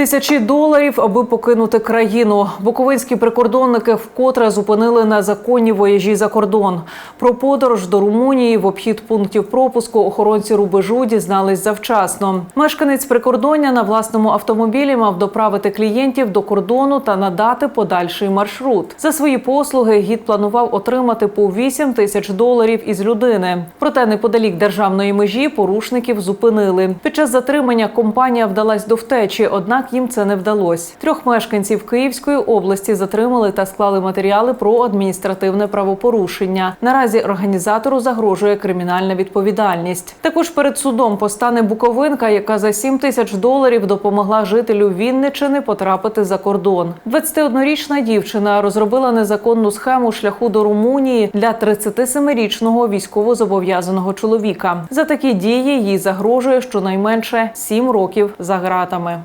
Тисячі доларів, аби покинути країну. Буковинські прикордонники вкотре зупинили незаконні вояжі за кордон. Про подорож до Румунії в обхід пунктів пропуску охоронці рубежу дізнались завчасно. Мешканець прикордоння на власному автомобілі мав доправити клієнтів до кордону та надати подальший маршрут. За свої послуги гід планував отримати по 8 тисяч доларів із людини. Проте неподалік державної межі порушників зупинили. Під час затримання компанія вдалась до втечі, однак їм це не вдалося. Трьох мешканців Київської області затримали та склали матеріали про адміністративне правопорушення. Наразі організатору загрожує кримінальна відповідальність. Також перед судом постане Буковинка, яка за 7 тисяч доларів допомогла жителю Вінничини потрапити за кордон. 21-річна дівчина розробила незаконну схему шляху до Румунії для 37-річного військовозобов'язаного чоловіка. За такі дії їй загрожує щонайменше 7 років за ґратами.